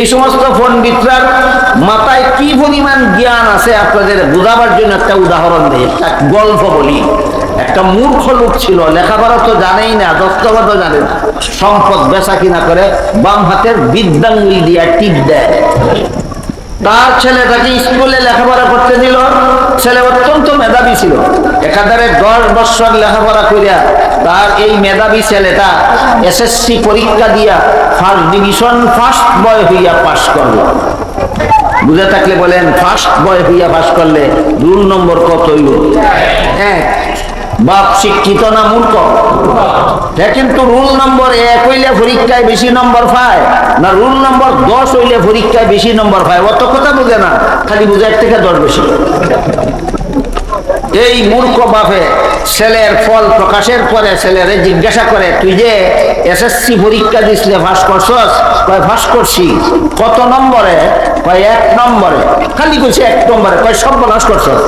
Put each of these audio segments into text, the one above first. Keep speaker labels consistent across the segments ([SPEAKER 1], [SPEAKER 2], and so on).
[SPEAKER 1] এই সমস্ত পণ্ডিতরার মাথায় কি পরিমাণ জ্ঞান আছে আপনাদের বোঝাবার জন্য একটা উদাহরণ দেয় একটা গল্প বলি। একটা মূর্খ লোক ছিল, লেখাপড়া তো জানেই না দস্তগত জানে না। সম্পদ বেচা কিনা করে বাম হাতের বিদ্যাঙ্গুল দিয়া টিপ দেয়। তার ছেলে ছেলেটাকে স্কুলে লেখাপড়া করতে দিল। ছেলে অত্যন্ত মেধাবী ছিল। একাধারে দশ বছর লেখাপড়া করিয়া তার এই মেধাবী ছেলেটা এসএসসি পরীক্ষা দিয়া ফার্স্ট ডিভিশন ফার্স্ট বয় হইয়া পাশ করল। বুঝে থাকলে বলেন ফার্স্ট বয় হইয়া পাশ করলে রুল নম্বর কত হইল এক। বাপ শিক্ষিত না মূর্খ? কিন্তু রুল নম্বর এক হইলে পরীক্ষায় বেশি নম্বর পায়, না রুল নম্বর দশ হইলে পরীক্ষায় বেশি নম্বর পায়? অত কথা বুঝে না, খালি বুঝে এক থেকে দশ বেশি এই মূর্খ বাপে ছেলের ফল প্রকাশের পরে ছেলেরে জিজ্ঞাসা করে, তুই যে এসএসসি পরীক্ষা দিছিলে ফাঁস করছস? কয় ফাঁস করছি। কত নম্বরে? কয়, এক নম্বরে। খালি কইছে, এক নম্বরে। কয়, সর্বনাশ করছস।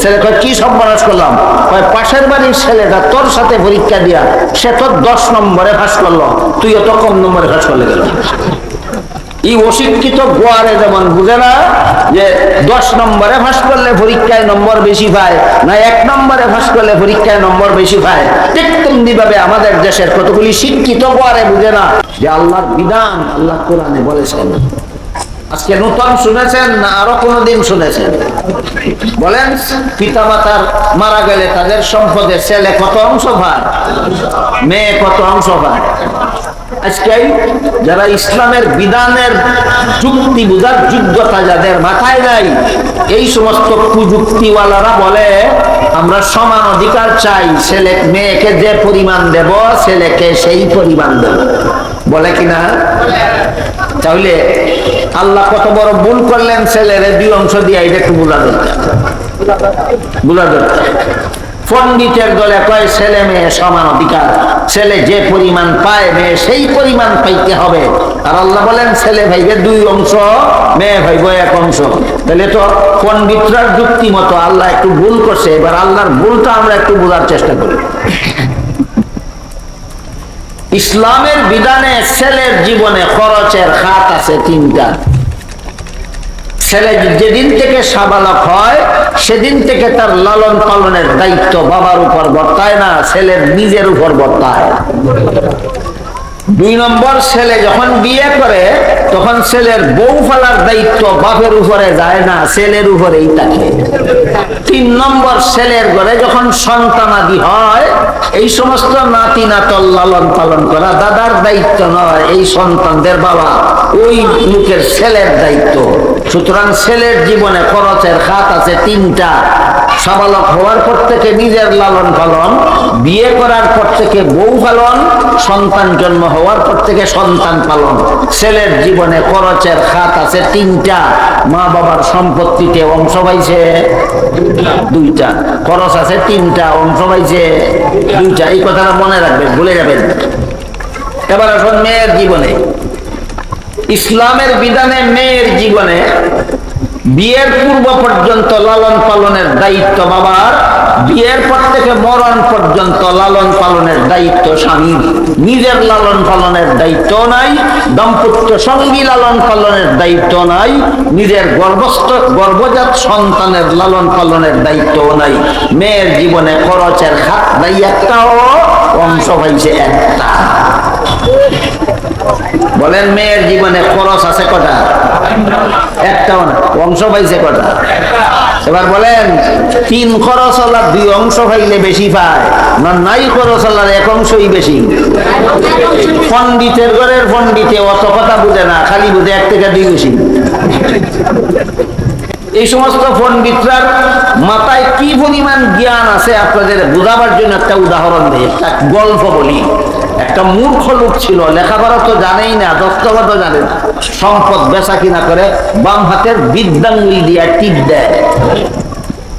[SPEAKER 1] ছেলে কয়, কি সর্বনাশ করলাম? কয়, পাশের বাড়ির ছেলেটা তোর সাথে পরীক্ষা দিয়া সে তোর দশ নম্বরে ফাঁস করল। তুই অত কম নম্বরে ফাঁস করলে এই অশিক্ষিত গোয়ারে যেমন বুঝে না যে দশ নম্বরে ফাঁস করলে পরীক্ষায় নম্বর বেশি পায়, না এক নম্বরে ফাঁস করলে পরীক্ষায় নম্বর বেশি পায়, ঠিক তেমনি ভাবে আমাদের দেশের কতগুলি শিক্ষিত গোয়ারে বুঝে না যে আল্লাহর বিধান আল্লাহ কোরআনে বলেছেন। আজকে নূতন শুনেছেন না আরও কোনোদিন শুনেছেন? বলেন পিতা মাতার মারা গেলে তাদের সম্পদে ছেলে কত অংশ পায় মেয়ে কত অংশ পায় আজকে যারা ইসলামের বিধানের যুক্তি বোঝার যোগ্যতা যাদের মাথায় নাই, এই সমস্ত কুযুক্তিওয়ালারা বলে, আমরা সমান অধিকার চাই, ছেলে, মেয়েকে যে পরিমাণ দেব, ছেলেকে সেই পরিমাণ দেব। বলে কিনা তাহলে আল্লাহ কত বড় ভুল করলেন ছেলেরে, দুই অংশ দিয়ে এটা একটু বোঝা দরকার। বোঝা দরকার। পণ্ডিতের দলে কয়, ছেলে মেয়ে সমান অধিকার। ছেলে যে পরিমাণ পায়, মেয়ে সেই পরিমাণ পাইতে হবে। আর আল্লাহ বলেন, ছেলে ভাইবে দুই অংশ, মেয়ে ভাইব এক অংশ। তাহলে তো পণ্ডিতরার যুক্তি মতো আল্লাহ একটু ভুল করছে, এবার আল্লাহর ভুলটা আমরা একটু বোঝার চেষ্টা করি। ইসলামের বিধানে ছেলের জীবনে খরচের খাত আছে তিনটা। ছেলে যেদিন থেকে সাবালক হয়, সেদিন থেকে তার লালন পালনের দায়িত্ব বাবার উপর বর্তায় না, ছেলের নিজের উপর বর্তায়। দুই নম্বর, ছেলে যখন বিয়ে করে, তখন ছেলের বউ ফেলার দায়িত্ব বাপের উপরে যায় না, ছেলের উপরেই থাকে। তিন নম্বর ছেলের ঘরে যখন সন্তানাদি হয়, এই সমস্ত নাতি নাতল লালন পালন করা দাদার দায়িত্ব নয়, এই সন্তানদের বাবা। ওই লোকের ছেলের দায়িত্ব। সুতরাং ছেলের জীবনে খরচের খাত আছে তিনটা। সাবালক হওয়ার পর থেকে নিজের লালন পালন, বিয়ে করার পর থেকে বউ পালন, সন্তান জন্ম হওয়ার পর থেকে সন্তান পালন। ছেলের জীবনে খরচের খাত আছে তিনটা। মা বাবার সম্পত্তিতে অংশ পাইছে দুইটা, খরচ আছে তিনটা, অংশ পাইছে দুইটা। এই কথাটা মনে রাখবেন, ভুলে যাবেন। এবার আসুন মেয়ের জীবনে। ইসলামের বিধানে মেয়ের জীবনে বিয়ের পূর্ব পর্যন্ত লালন পালনের দায়িত্ব বাবার, বিয়ের পর থেকে মরণ পর্যন্ত লালন পালনের দায়িত্ব স্বামীর নিজের লালন পালনের দায়িত্ব নাই, দাম্পত্য সঙ্গী লালন পালনের দায়িত্ব নাই, নিজের গর্ভস্থ, গর্ভজাত সন্তানের লালন পালনের দায়িত্ব নাই। মেয়ের জীবনে খরচের খাত নাই একটাও, অংশ পাইছে একটা। বলেন, মেয়ের জীবনে খরচ আছে কটা? একটাও না, অংশ পাইছে কটা? এবার বলেন, তিন খরচ হলার দুই অংশ পাইলে বেশি পায়, না নাই খরচ হলার এক অংশই বেশি? পণ্ডিতের ঘরের পণ্ডিতে অত কথা বুঝে না, খালি বুঝে এক থেকে দুই বেশি। এই সমস্ত পণ্ডিতরার মাথায় কি পরিমাণ জ্ঞান আছে আপনাদের বোঝাবার জন্য একটা উদাহরণ দেয় একটা গল্প বলি। একটা মূর্খ লোক ছিল, লেখাপড়া তো জানেই না দস্তগত জানে না। সম্পদ বেচা কিনা করে বাম হাতের বিদ্যাঙ্গুল দিয়া টিপ দেয়।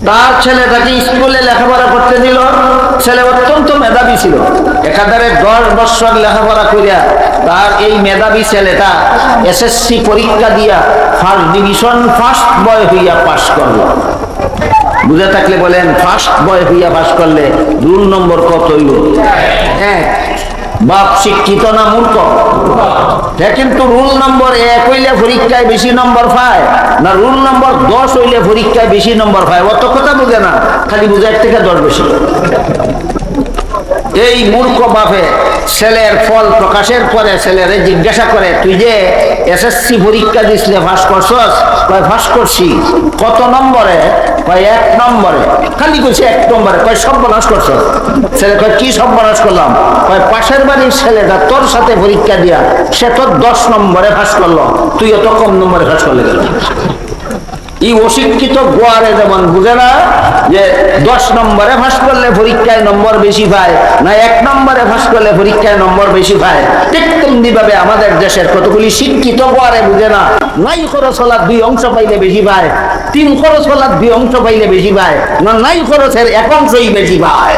[SPEAKER 1] তার ছেলেটাকে স্কুলে লেখাপড়া করতে দিল। ছেলে অত্যন্ত মেধাবী ছিল। একাধারে দশ বছর লেখাপড়া করিয়া তার এই মেধাবী ছেলেটা এসএসসি পরীক্ষা দিয়া ফার্স্ট ডিভিশন ফার্স্ট বয় হইয়া পাশ করল। বুঝে থাকলে বলেন ফার্স্ট বয় হইয়া পাশ করলে রুল নম্বর কত হইল? এক। বাপ শিক্ষিত না মূর্খ? হ্যাঁ কিন্তু রুল নম্বর এক হইলে পরীক্ষায় বেশি নম্বর পায়, না রুল নম্বর দশ হইলে পরীক্ষায় বেশি নম্বর পায়? অত কথা বুঝে না, খালি বুঝে এক থেকে দশ বেশি। এই মূর্খ বাপে ছেলের ফল প্রকাশের পরে ছেলেরে জিজ্ঞাসা করে, তুই যে এসএসসি পরীক্ষা দিছিলে ফাঁস করছস? কয় ফাঁস করছি। কত নম্বরে? কয়, এক নম্বরে। খালি কইছে, এক নম্বরে। কয়, সর্বনাশ করছস। ছেলে কয়, কি সর্বনাশ করলাম? কয়, পাশের বাড়ির ছেলেটা তোর সাথে পরীক্ষা দিয়া সে তোর দশ নম্বরে ফাঁস করল। তুই অত কম নম্বরে ফাঁস করলে গেল এই অশিক্ষিত গোয়ারে যেমন বুঝে না, যে দশ নম্বরে ফাঁস করলে পরীক্ষায় নম্বর বেশি পায়, না এক নম্বরে ফাঁস করলে পরীক্ষায় নম্বর বেশি পায়, ঠিক তেমনি ভাবে আমাদের দেশের কতগুলি শিক্ষিত গোয়ারে বুঝে না, নাই খরচলার দুই অংশ পাইলে বেশি পায়, তিন খরচলার দুই অংশ পাইলে বেশি পায়, না নাই খরচের এক অংশই বেশি পায়।